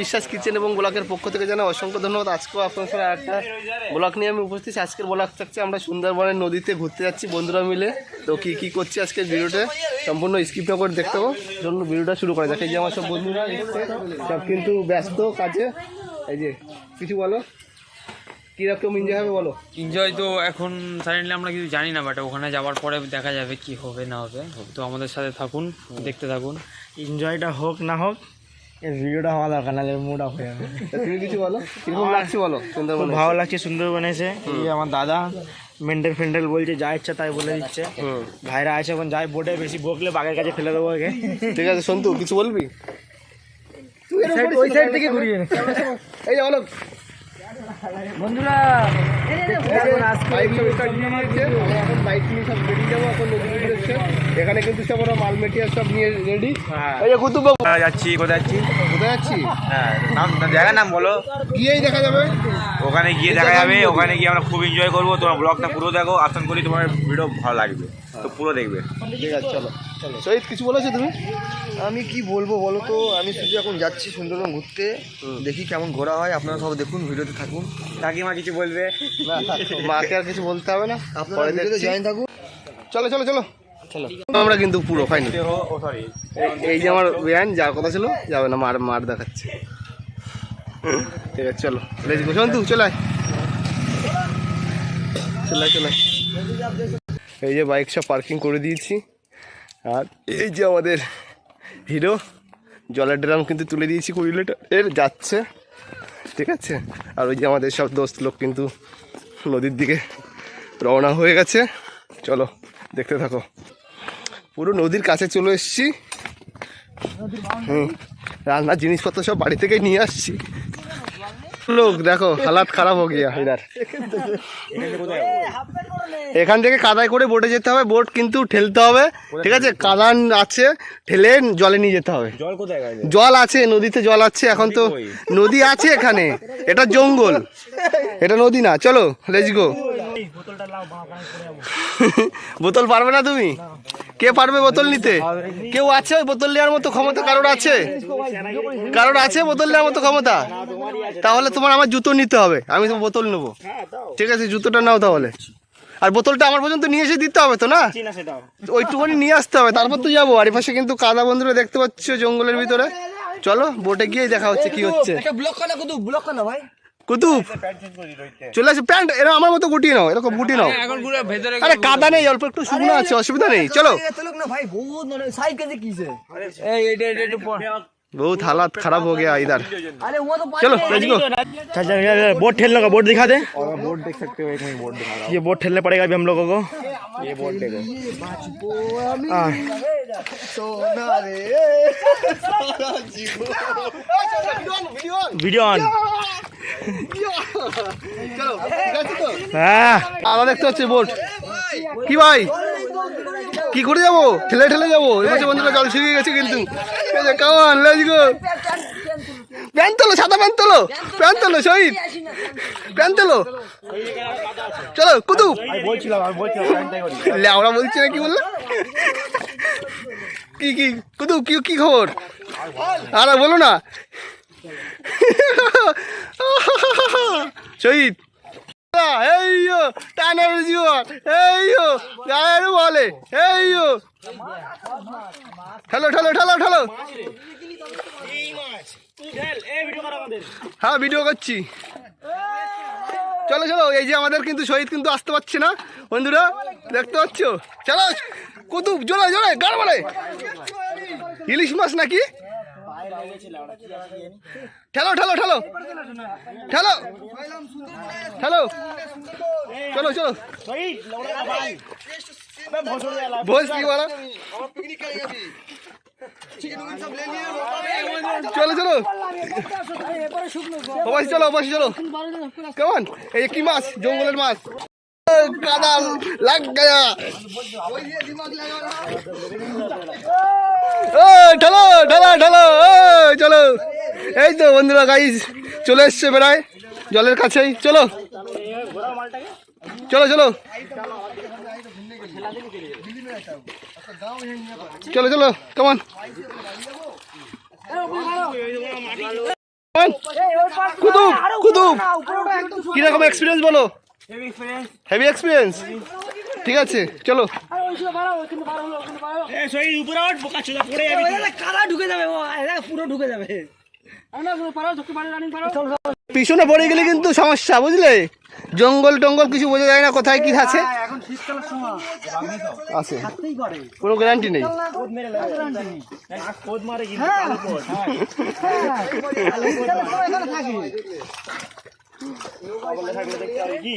বিশ্বাস কিচেন এবং ব্লকের পক্ষ থেকে জানা অসংখ্য ধন্যবাদ। আজকেও আপনার সাথে একটা ব্লক নিয়ে আমি উপস্থিত আছি। আজকের ব্লক থাকছে আমরা সুন্দরবনের নদীতে ঘুরতে যাচ্ছি বন্ধুরা মিলে। তো কী কী করছি আজকের ভিডিওটা সম্পূর্ণ স্কিপ না করে দেখতে পাবো। জন্য ভিডিওটা শুরু করা যাক। এই যে আমার সব বন্ধুরা সব কিন্তু ব্যস্ত কাজে। এই যে কিছু বলো কীরকম এনজয় হবে বলো? এনজয় তো এখন সাডেনলি আমরা কিছু জানি না বাট ওখানে যাওয়ার পরে দেখা যাবে কি হবে না হবে। তো আমাদের সাথে থাকুন দেখতে থাকুন। এনজয়টা হোক না হোক এই ভিডিওটা হওয়া দরকার নাহলে মুড অফ হয়ে যাবে। তুমি কিছু বলো? কীরকম লাগছে বলো খুব ভালো লাগছে সুন্দরবন এসে। এই আমার দাদা মেন্টাল ফেন্টাল বলছে যা ইচ্ছা তাই বলে দিচ্ছে। ভাইরা আছে এখন যাই বোটে বেশি বকলে বাঘের কাছে ফেলে দেবো ওকে। ঠিক আছে সন্তু কিছু বলবি? ওই সাইড থেকে ঘুরিয়ে এই যে বলো। বন্ধুরা এখন কিন্তু সব ওরা মাল মেটিয়ার সব নিয়ে রেডি এই যে কুতুব বাবু। যাচ্ছি কোথায় যাচ্ছি? কোথায় যাচ্ছি? হ্যাঁ নাম জায়গার নাম বলো। গিয়েই দেখা যাবে। ওখানে গিয়ে দেখা যাবে ওখানে গিয়ে আমরা খুব এনজয় করব। তোমার ব্লগটা পুরো দেখো আসন করি তোমার ভিডিও ভালো লাগবে। তো পুরো দেখবে। ঠিক আছে চলো শহীদ কিছু বলেছ তুমি? আমি কি বলব বলো তো? আমি শুধু এখন যাচ্ছি সুন্দরবন ঘুরতে। দেখি কেমন ঘোরা হয়। আপনারা সব দেখুন ভিডিওতে থাকুন। কাকিমা কিছু বলবে? মাকে আর কিছু বলতে হবে না। আপনারা ভিডিওতে জয়েন থাকুন চলো চলো চলো। চলো। আমরা কিন্তু পুরো ফাইনাল এই যে আমার বিয়ান যার কথা ছিল যাবে না মার মার দেখাচ্ছে। ঠিক আছে চলো। লেজ গো সন্তু চলে আয়। চলে চলে। এই যে বাইক সব পার্কিং করে দিয়েছি। আর এই যে আমাদের হিরো জলের ড্রাম কিন্তু তুলে দিয়েছি কুড়ি লিটার এর যাচ্ছে, ঠিক আছে? আর ওই যে আমাদের সব দোস্ত লোক কিন্তু নদীর দিকে রওনা হয়ে গেছে। চলো, দেখতে থাকো। পুরো নদীর কাছে চলে এসেছি। হুম, রান্নার জিনিসপত্র সব বাড়ি থেকে নিয়ে আসছি। লোক দেখো হালাত খারাপ হয়ে গিয়া। এখান থেকে কাদায় করে বোটে যেতে হবে বোট কিন্তু ঠেলতে হবে ঠিক আছে? কাদান আছে ঠেলে জলে নিয়ে যেতে হবে। জল কোথায় জল আছে নদীতে জল আছে এখন তো নদী আছে এখানে। এটা জঙ্গল। এটা নদী না। চলো লেটস গো বোতল পারবে না তুমি? কে পারবে বোতল নিতে? কেউ আছে ওই বোতল নেওয়ার মতো ক্ষমতা? কারোর আছে? কারোর আছে বোতল নেওয়ার মতো ক্ষমতা? তাহলে তোমার আমার জুতো নিতে হবে। আমি তো বোতল নেব। ঠিক আছে, জুতোটা নাও তাহলে। আর বোতলটা আমার পর্যন্ত নিয়ে এসে দিতে হবে তো না? ওইটুকুনি নিয়ে আসতে হবে। তারপর তো যাব। আর পাশে কিন্তু কাদা বন্ধুরা দেখতে পাচ্ছ জঙ্গলের ভিতরে। চলো বোটে গিয়ে দেখা হচ্ছে কি হচ্ছে। ব্লক ব্লক ভাই। কুতুব চলে আসে প্যান্ট এরকম আমার মতো গুটিয়ে নাও এরকম গুটি নাও এখন পুরো ভেতরে আরে কাদা নেই অল্প একটু শুকনো আছে অসুবিধা নেই চলো লোক না ভাই বহুত মানে সাইড কাজে কিছে এই এটা এটা একটু পর। बहुत हालात खराब हो गया इधर আরে ও তো चलो लेट्स गो चल चल चल बोट ठेलने का बोट दिखा दे बोर्ड देख सकते हो एक मिनट बोर्ड दिखा ये बोट ठेलने पड़ेगा अभी हम लोगों को ये बोर्ड देखो हाँ সোনা রে वीडियो ऑन চলো ঠিক আছে তো हाँ আলাদা দেখতে হচ্ছে বোট কি ভাই কি করে যাবো ঠেলে ঠেলে যাবো এবার বন্ধুরা জল শুকিয়ে গেছে কিন্তু কেমন লেটস গো প্যান্ট তোলো সাদা প্যান্ট তোলো প্যান্ট তোলো শহীদ। প্যান্ট তোলো চলো কুতুব বলছিলাম আমি বলছি না কি বলল? কি কি কুতুব কি কি খবর? আরে, বলো না। শহীদ। বলে। ও ঠেলো ঠেলো ঠেলো ঠেলো। হ্যাঁ ভিডিও করছি। চলো চলো এই যে আমাদের কিন্তু শহীদ কিন্তু আসতে পারছে না বন্ধুরা দেখতে পাচ্ছ? চলো কুতুব জোরে জোরে গাড় বলে ইলিশ মাছ নাকি? ঠেলো ঠেলো ঠেলো ঠেলো ঠেলো। চলো চলো। বস কি বলো? চলো চলো। অবশ্যই চলো অবশ্যই চলো। কেমন? এই কি মাছ? জঙ্গলের মাছ। কাদা লাগ গয়া। ও ঢালো ঢালা ঢালো ও চলো। এই তো বন্ধুরা গাইস চলে এসছে বেড়ায় জলের কাছেই। চলো। চলো চলো। চলো চলো কেমন কুতুব কুতুব কীরকম এক্সপিরিয়েন্স বলো? হেভি এক্সপিরিয়েন্স ঠিক আছে চলো। পিছনে পড়ে গেলে কিন্তু সমস্যা বুঝলে? জঙ্গল টঙ্গল কিছু বোঝা যায় না কোথায় কি আছে। এখন শীতকালের সময়। আছে। কোনো গ্যারান্টি নেই। কোদ মেরে লাগবে কোদ মারে কিন্তু কালো কোদ। এখানে থাকে থাকলে দেখতে হবে কি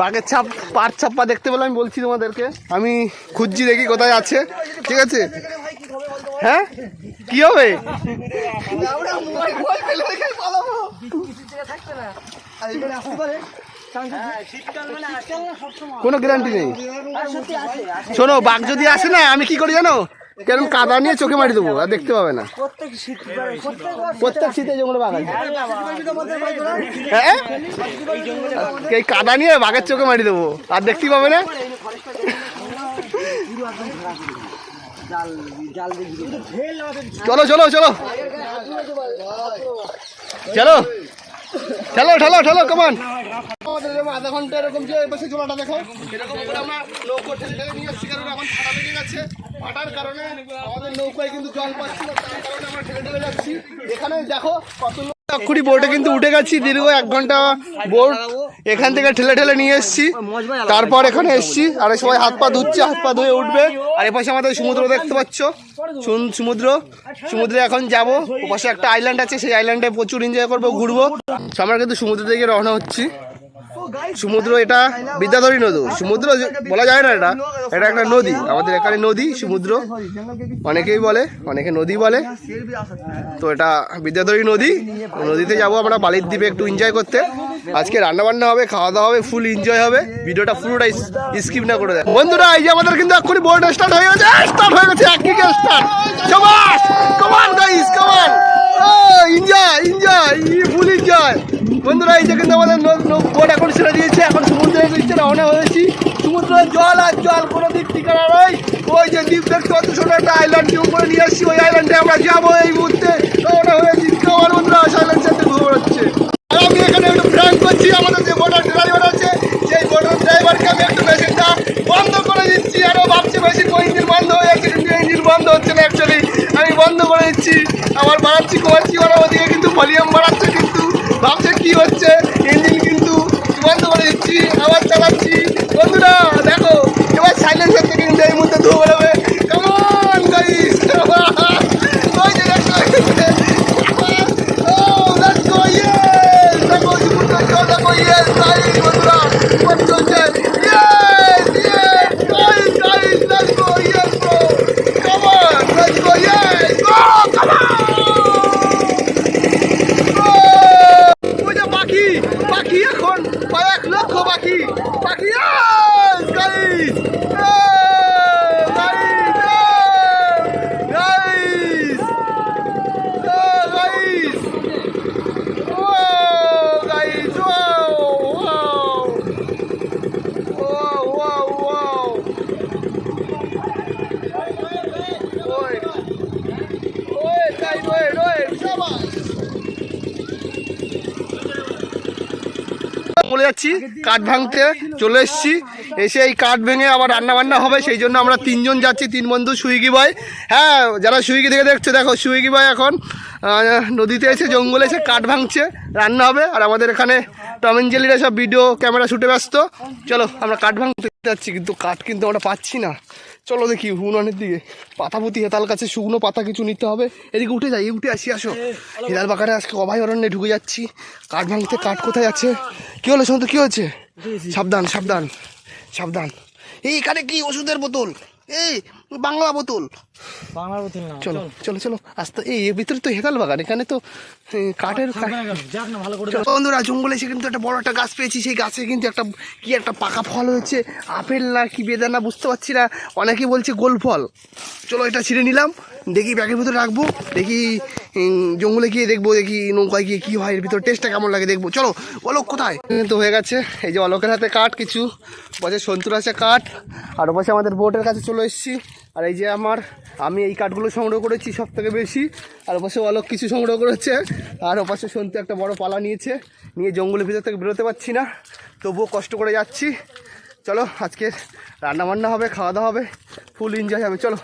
বাঘের ছাপ পাট ছাপ্পা দেখতে পেলাম আমি বলছি তোমাদেরকে। আমি খুঁজছি দেখি কোথায় আছে। ঠিক আছে? হ্যাঁ? কি হবে? কোনো গ্যারান্টি নেই। শোনো, বাঘ যদি আসে না, আমি কি করি জানো? কেন কাদা নিয়ে চোখে মারি দেবো, আর দেখতে পাবে না। প্রত্যেক শীত জঙ্গলে বাঘ আছে হ্যাঁ? এই কাদা নিয়ে বাঘের চোখে মারি দেবো, আর দেখতেই পাবে না? চলো চলো চলো চলো। চলো। ঠেলো ঠেলো কমান আধা ঘণ্টা এরকম যে বসে চলাটা দেখো। এরকম করে আমরা নৌকো ঠেলে ঠেলে নিয়ে এসেছি কারণ এখন ফাটা লেগে গেছে। ফাটার কারণে আমাদের নৌকায় কিন্তু জল পাচ্ছি না তার কারণে আমরা ঠেলে ঠেলে যাচ্ছি। এখানে দেখো কত এক্ষুনি বোটে কিন্তু উঠে গেছি, দীর্ঘ এক ঘণ্টা বোট এখান থেকে ঠেলে ঠেলে নিয়ে এসছি। তারপর এখানে এসছি, আর সবাই হাত পা ধুচ্ছে, হাত পা ধুয়ে উঠবে। আর এপাশে আমাদের সমুদ্র দেখতে পাচ্ছ। সমুদ্র। সমুদ্রে এখন যাব। ওপাশে একটা আইল্যান্ড আছে, সেই আইল্যান্ডে প্রচুর এনজয় করব, ঘুরবো। আমরা কিন্তু সমুদ্র থেকে রওনা হচ্ছি। সমুদ্র এটা বিদ্যাধরী নদী। সমুদ্র বলা যায় না এটা। এটা একটা নদী। আমাদের এখানে নদী সমুদ্র। অনেকেই বলে অনেকে নদী বলে। তো এটা বিদ্যাধরী নদী। নদীতে যাব আমরা বালির দ্বীপে একটু এনজয় করতে। আজকে রান্না বান্না হবে খাওয়া দাওয়া হবে ফুল এনজয় হবে। ভিডিওটা পুরোটা স্কিপ না করে দেয় বন্ধুরা এই যে আমাদের কিন্তু এক্ষুনি বোর্ড স্টার্ট হয়ে গেছে। স্টার্ট হয়ে গেছে এক স্টার্ট কমান গাইস কমান এনজয় এনজয় ফুল এনজয় বন্ধুরা, এই যে কিন্তু আমাদের বোট এখন ছেড়ে দিয়েছে, এখন সমুদ্রের দিচ্ছে রওনা হয়েছি। সমুদ্রের জল আর জল, কোনো দিক ঠিকানা নয় ওই যে দ্বীপ দেখতে অত সুন্দর একটা আইল্যান্ড উপরে নিয়ে আসছি, ওই আইল্যান্ডে আমরা যাব এই মুহূর্তে রওনা হয়েছি কেমন বন্ধুরা সাইলেন্স সাথে ঘুরে বেড়াচ্ছে আর আমি এখানে একটু প্র্যাঙ্ক করছি আমাদের যে বোটার ড্রাইভার আছে সেই বোটার ড্রাইভারকে আমি একটু মেশিনটা বন্ধ করে দিচ্ছি আরও ভাবছি মেশিন ইঞ্জিন বন্ধ হয়ে যাচ্ছে কিন্তু ইঞ্জিন বন্ধ হচ্ছে না অ্যাকচুয়ালি আমি বন্ধ করে দিচ্ছি আবার বাড়াচ্ছি কমাচ্ছি ওরা ওদিকে কিন্তু ভলিউম বাড়াচ্ছে কিন্তু ভাবছে কি হচ্ছে ইঞ্জিন কিন্তু বন্ধ করে দিচ্ছি আবার চালাচ্ছি বন্ধুরা দেখো এবার সাইলেন্সার থেকে কিন্তু এই মুহূর্তে ধুয়ে বেরোবে কেমন গাইস ওই যে দেখো Oh, let's go, yes! দেখো সমুদ্র জল দেখো yes গাইস বন্ধুরা কত চলছে yes yes guys guys let's go yes bro come on let's go yes go come on ওই যে পাখি পাখি এখন প্রায় এক লক্ষ পাখি পাখি guys guys guys guys Whoa, guys! Whoa! Whoa! Whoa! Whoa! Whoa! Wait! Wait, guys! Wait! Wait! Shabash! বলে যাচ্ছি, কাঠ ভাঙতে চলে এসছি। এসে এই কাঠ ভেঙে আবার রান্না বান্না হবে, সেই জন্য আমরা তিনজন যাচ্ছি, তিন বন্ধু, সুইগি বয়। হ্যাঁ যারা সুইগি থেকে দেখছ, দেখো সুইগি বয় এখন নদীতে এসে, জঙ্গলে এসে কাঠ ভাঙছে, রান্না হবে। আর আমাদের এখানে টম অ্যান্ড জেলিরা সব ভিডিও ক্যামেরা শুটে ব্যস্ত। চলো, আমরা কাঠ ভাঙতে যাচ্ছি, কিন্তু কাঠ কিন্তু আমরা পাচ্ছি না। চলো দেখি উনানের দিকে। পাতা পুঁতি হেতাল কাছে শুকনো পাতা কিছু নিতে হবে। এদিকে উঠে যাই উঠে আসি আসো। হেতাল বাগানে আজকে অভয়ারণ্যে ঢুকে যাচ্ছি। কাঠ ভাঙতে কাঠ কোথায় আছে? কি হলো শুনতে কি হয়েছে? সাবধান সাবধান সাবধান। এইখানে কি ওষুধের বোতল? এই বাংলা বোতল। বাংলার বোতল না চলো চলো। চলো আস্তে এই ভিতরে তো হেতাল বাগান এখানে তো কাঠের যাক না ভালো করে বন্ধুরা জঙ্গলে এসে কিন্তু একটা বড় একটা গাছ পেয়েছি সেই গাছে কিন্তু একটা কি একটা পাকা ফল হয়েছে আপেল না কি বেদানা বুঝতে পারছি না অনেকে বলছে গোল ফল। চলো এটা ছিঁড়ে নিলাম দেখি ব্যাগের ভিতরে রাখব দেখি জঙ্গলে গিয়ে দেখব দেখি নৌকায় গিয়ে কী হয় এর ভিতরে টেস্টটা কেমন লাগে দেখব। চলো অলোক কোথায়? তো হয়ে গেছে এই যে অলোকের হাতে কাঠ কিছু বছর সন্তুর আছে কাঠ আর বসে আমাদের বোটের কাছে চলে এসেছি। আর এই যে আমার, আমি এই কাঠগুলো সংগ্রহ করেছি সব থেকে বেশি, আর ওপাশে অলোক কিছু সংগ্রহ করেছে, আর ওপাশে সন্তু একটা বড় পালা নিয়েছে, নিয়ে জঙ্গলের ভিতর থেকে বেরোতে পারছি না, তবুও কষ্ট করে যাচ্ছি। চলো, আজকে রান্না বান্না হবে, খাওয়া দাওয়া হবে ফুল এনজয় হবে, চলো।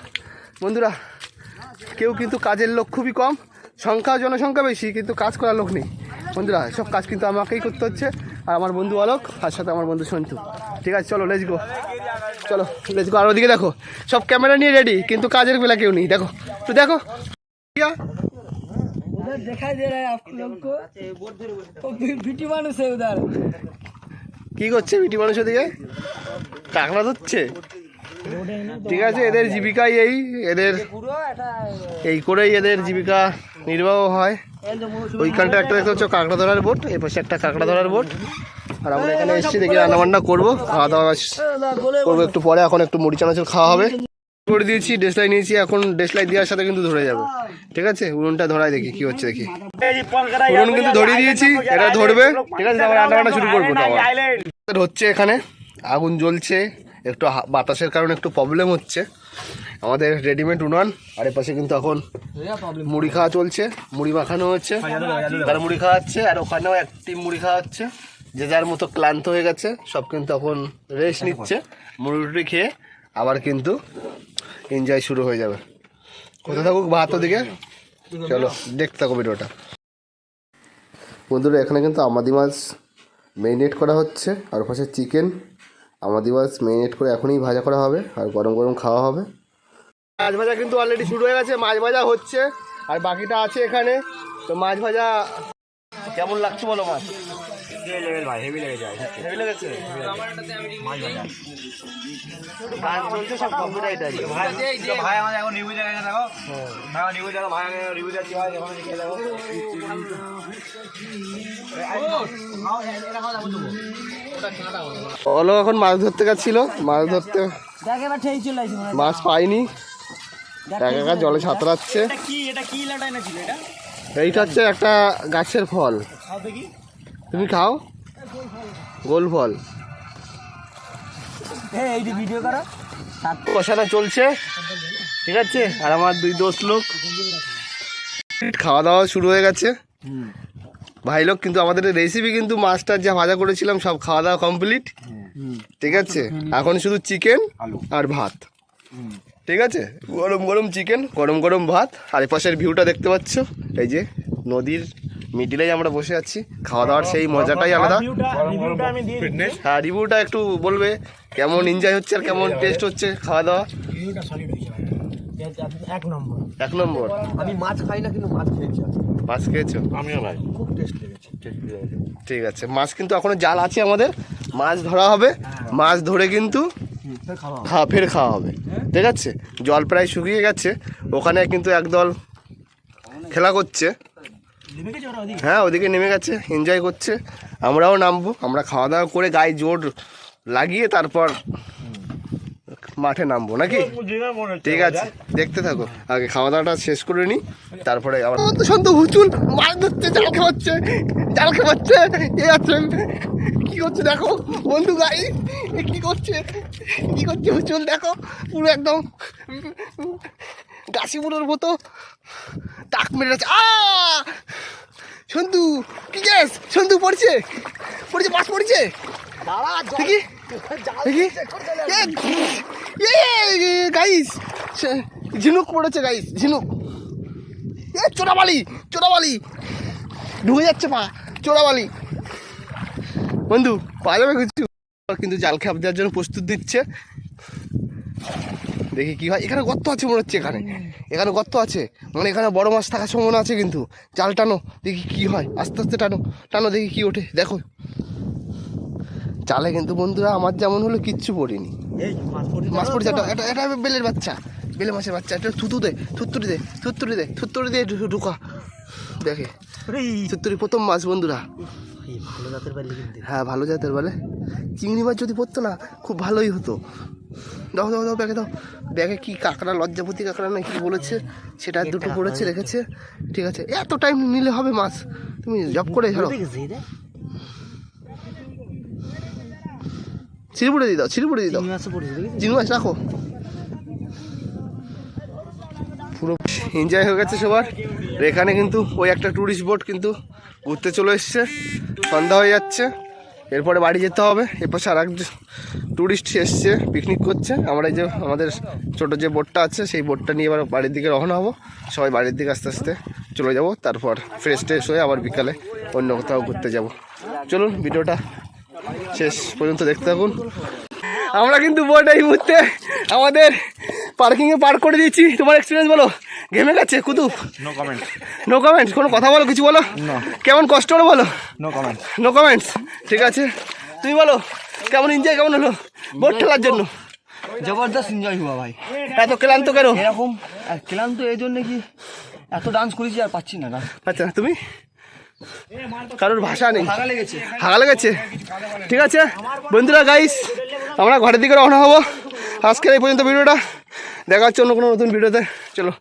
বন্ধুরা, কেউ কিন্তু কাজের লোক খুবই কম, সংখ্যা, জনসংখ্যা বেশি, কিন্তু কাজ করার লোক নেই। বন্ধুরা, সব কাজ কিন্তু আমাকেই করতে হচ্ছে। আর আমার বন্ধু অলোক আর সাথে আমার বন্ধু সন্তু। ঠিক আছে চলো লেজ গো চলো লেজ গো আর ওদিকে দেখো সব ক্যামেরা নিয়ে রেডি কিন্তু কাজের বেলা কেউ নেই। দেখো তো দেখো। কি করছে বিটি মানুষ ওদিকে? কাঁকড়া ধরছে? ঠিক আছে এদের জীবিকাই এই এদের এই করেই এদের জীবিকা নির্বাহ হয়। ওইখানটা একটা দেখতে হচ্ছে কাঁকড়া ধরার বোট এই পাশে একটা কাঁকড়া ধরার বোট। আর আমরা এখানে এসেছি, দেখি রান্না বান্না করব খাওয়া দাওয়া করব একটু পরে, এখন একটু মুড়ি চানাচুর খাওয়া হবে। করে দিয়েছি, ডেসলাই নিয়েছি, এখন ডেসলাই দেওয়ার সাথে কিন্তু ধরে যাবে। ঠিক আছে? উনুনটা ধরাই দেখি, কি হচ্ছে দেখি। উনুন কিন্তু ধরিয়ে দিয়েছি, এটা ধরবে। ঠিক আছে রান্না বান্না শুরু করব হচ্ছে এখানে, আগুন জ্বলছে, একটু বাতাসের কারণে একটু প্রবলেম হচ্ছে। আমাদের রেডিমেড উনান আর এ পাশে কিন্তু এখন মুড়ি খাওয়া চলছে মুড়ি মাখানো হচ্ছে। তারা মুড়ি খাওয়াচ্ছে আর ওখানেও এক টিম মুড়ি খাওয়াচ্ছে যে যার মতো ক্লান্ত হয়ে গেছে সব কিন্তু এখন রেস্ট নিচ্ছে। মুড়ি টুড়ি খেয়ে আবার কিন্তু এনজয় শুরু হয়ে যাবে। কোথায় থাকুক ভাত ওদিকে। চলো দেখতে থাকো ভিডিওটা। বন্ধুরা এখানে কিন্তু আমাদি মাছ মেরিনেট করা হচ্ছে আর পাশে চিকেন আমাদি মাছ মেরিনেট করে এখনই ভাজা করা হবে আর গরম গরম খাওয়া হবে। মাছ ভাজা কিন্তু অলরেডি শুরু হয়ে গেছে মাছ ভাজা হচ্ছে আর বাকিটা আছে এখানে। তো মাছ ভাজা কেমন লাগছে বলো মাছ? হেভি লেগেছে গান চলছে সব কম্পিউটার ভাই আমাদের এখন রিভিউ দেখা। দেখো ভাই রিভিউ দেখো ভাই রিভিউ দেখছি ভাই এখন দেখে দেখো। বলো এখন মাছ ধরতে গেছিল মাছ ধরতে। মাছ পাইনি। একা একা জলে সাঁতরাচ্ছে এইটা হচ্ছে একটা গাছের ফল। তুমি খাও? গোল ফল। কষানো চলছে ঠিক আছে? আর আমার দুই দোষ লোক। খাওয়া দাওয়া শুরু হয়ে গেছে। ভাই লোক কিন্তু আমাদের রেসিপি কিন্তু মাছটা যা ভাজা করেছিলাম সব খাওয়া দাওয়া কমপ্লিট ঠিক আছে? এখন শুধু চিকেন আর ভাত। ঠিক আছে? গরম গরম চিকেন গরম গরম ভাত আর এপাশের ভিউটা দেখতে পাচ্ছ? এই যে নদীর মিডিলেই আমরা বসে আছি। খাওয়া দাওয়ার সেই মজাটাই আলাদা। হ্যাঁ রিভিউটা একটু বলবে কেমন এনজয় হচ্ছে আর কেমন টেস্ট হচ্ছে খাওয়া দাওয়া? এক- এক নম্বর। এক নম্বর। আমি মাছ খাই না কিন্তু মাছ খেয়েছি মাছ খেয়েছো? আমিও ভাই। খুব টেস্ট লেগেছে। ঠিক আছে। মাছ কিন্তু এখনও জাল আছে আমাদের। মাছ ধরা হবে। মাছ ধরে কিন্তু খাওয়া ফের খাওয়া হবে। ঠিক আছে? জল প্রায় শুকিয়ে গেছে। ওখানে কিন্তু একদল খেলা করছে। হ্যাঁ ওদিকে নেমে গেছে এনজয় করছে। আমরাও নামবো আমরা খাওয়া দাওয়া করে গায়ে জোর লাগিয়ে তারপর মাঠে নামবো নাকি? ঠিক আছে দেখতে থাকো। আগে খাওয়া দাওয়াটা শেষ করে নিই তারপরে আবার শান্ত হুচুল মাছ ধরছে জাল খাওয়াচ্ছে জাল খাওয়াচ্ছে এ আছে। কি করছে দেখো? বন্ধু গাই এ কি করছে? কি করছে হুচুল দেখো? পুরো একদম গাছিগুলোর মতো টাক মেরে আছে আ সন্তু কি গ্যাস? সন্তু পড়ছে? পড়ছে মাছ পড়ছে? দেখি। দেখি। গাইস ঝিনুক পড়েছে গাইস ঝিনুক। এ চোরাবালি চোরাবালি। ঢুকে যাচ্ছে পা চোরাবালি। বন্ধু পাওয়া যাবে কিছু? কিন্তু জাল খাপ দেওয়ার জন্য প্রস্তুত দিচ্ছে। দেখি কি হয়। এখানে গর্ত আছে মনে হচ্ছে এখানে। এখানে গর্ত আছে। মানে এখানে বড় মাছ থাকার সম্ভাবনা আছে কিন্তু। জাল টানো দেখি কি হয়। আস্তে আস্তে টানো। টানো দেখি কি ওঠে। দেখো। চালে কিন্তু বন্ধুরা আমার যেমন হলো কিচ্ছু পড়িনি। মাছ পড়ছে। এটা বেলের বাচ্চা। বেলে মাছের বাচ্চা। এটা থুতু দে থুত্তুরি দে থুত্তুরি দে থুত্তুরি দিয়ে ঢু- ঢুকা। দেখে। থুত্তুরি প্রথম মাছ বন্ধুরা। হ্যাঁ ভালো জাতের বলে। চিংড়ি মাছ যদি পড়তো না খুব ভালোই হতো। দাও দাও দাও ব্যাগে দাও। ব্যাগে কি কাঁকড়া লজ্জাপতি কাঁকড়া না কি বলেছে? সেটা দুটো পড়েছে রেখেছে। ঠিক আছে। এত টাইম নিলে হবে মাছ। তুমি জব করে ছাড়ো। রে? দিয়ে দাও ছিড়পুড়ে দিয়ে দাও। চিংড়ি মাছ রাখো। রাখো এনজয় হয়ে গেছে সবার। এখানে কিন্তু ওই একটা ট্যুরিস্ট বোট কিন্তু ঘুরতে চলে এসছে। সন্ধ্যা হয়ে যাচ্ছে। এরপরে বাড়ি যেতে হবে। এরপর আর এক ট্যুরিস্ট এসছে পিকনিক করছে। আমরা এই যে আমাদের ছোট যে বোটটা আছে সেই বোটটা নিয়ে এবার বাড়ির দিকে রওনা হব। সবাই বাড়ির দিকে আস্তে আস্তে চলে যাব তারপর ফ্রেশ ট্রেশ হয়ে আবার বিকালে অন্য কোথাও ঘুরতে যাব। চলুন ভিডিওটা শেষ পর্যন্ত দেখতে থাকুন। আমরা কিন্তু বোট এই মুহূর্তে আমাদের পার্কিংয়ে পার্ক করে দিয়েছি। তোমার এক্সপিরিয়েন্স বলো। ঘেমে গেছে Qutub? No comment no comments কোনো কথা বলো কিছু বলো? কেমন কষ্ট হলো বলো? নো কমেন্ট নো কমেন্টস ঠিক আছে। তুমি বলো কেমন এনজয় কেমন হলো? বোট খেলার জন্য। জবরদস্ত এনজয় হুয়া ভাই। এত ক্লান্ত কেন? এরকম ক্লান্ত এই জন্য কি এত ডান্স করেছি আর পাচ্ছি না আচ্ছা তুমি? কারোর ভাষা নেই। হাগা লেগেছে। ঠিক আছে? বন্ধুরা গাইস আমরা ঘরের দিকে রওনা হব। আজকের এই পর্যন্ত ভিডিওটা। দেখা হচ্ছে অন্য কোনো নতুন ভিডিওতে। চলো।